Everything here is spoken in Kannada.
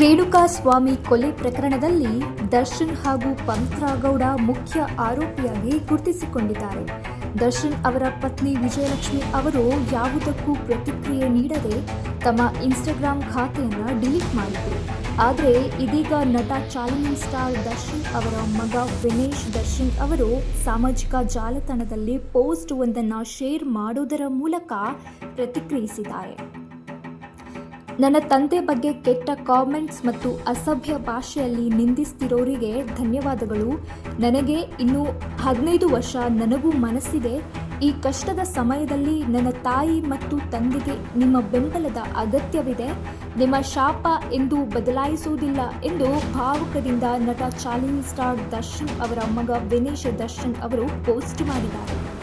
ರೇಣುಕಾ ಸ್ವಾಮಿ ಕೊಲೆ ಪ್ರಕರಣದಲ್ಲಿ ದರ್ಶನ್ ಹಾಗೂ ಪವಿತ್ರ ಗೌಡ ಮುಖ್ಯ ಆರೋಪಿಯಾಗಿ ಗುರುತಿಸಿಕೊಂಡಿದ್ದಾರೆ. ದರ್ಶನ್ ಅವರ ಪತ್ನಿ ವಿಜಯಲಕ್ಷ್ಮಿ ಅವರು ಯಾವುದಕ್ಕೂ ಪ್ರತಿಕ್ರಿಯೆ ನೀಡದೆ ತಮ್ಮ ಇನ್ಸ್ಟಾಗ್ರಾಂ ಖಾತೆಯನ್ನು ಡಿಲೀಟ್ ಮಾಡಿದ್ರು. ಆದರೆ ಇದೀಗ ನಟ ಚಾಲೆಂಜಿಂಗ್ ಸ್ಟಾರ್ ದರ್ಶನ್ ಅವರ ಮಗ ವಿನೇಶ್ ದರ್ಶನ್ ಅವರು ಸಾಮಾಜಿಕ ಜಾಲತಾಣದಲ್ಲಿ ಪೋಸ್ಟ್ ಒಂದನ್ನು ಶೇರ್ ಮಾಡುವುದರ ಮೂಲಕ ಪ್ರತಿಕ್ರಿಯಿಸಿದ್ದಾರೆ. ನನ್ನ ತಂದೆ ಬಗ್ಗೆ ಕೆಟ್ಟ ಕಾಮೆಂಟ್ಸ್ ಮತ್ತು ಅಸಭ್ಯ ಭಾಷೆಯಲ್ಲಿ ನಿಂದಿಸ್ತಿರೋರಿಗೆ ಧನ್ಯವಾದಗಳು. ನನಗೆ ಇನ್ನೂ ಹದಿನೈದು ವರ್ಷ ನನಗೂ ಮನಸ್ಸಿದೆ. ಈ ಕಷ್ಟದ ಸಮಯದಲ್ಲಿ ನನ್ನ ತಾಯಿ ಮತ್ತು ತಂದೆಗೆ ನಿಮ್ಮ ಬೆಂಬಲದ ಅಗತ್ಯವಿದೆ. ನಿಮ್ಮ ಶಾಪ ಎಂದು ಬದಲಾಯಿಸುವುದಿಲ್ಲ ಎಂದು ಭಾವುಕದಿಂದ ನಟ ಚಾಲೆಂಜ್ ಸ್ಟಾರ್ ದರ್ಶನ್ ಅವರ ಮಗ ವಿನೇಶ್ ದರ್ಶನ್ ಅವರು ಪೋಸ್ಟ್ ಮಾಡಿದ್ದಾರೆ.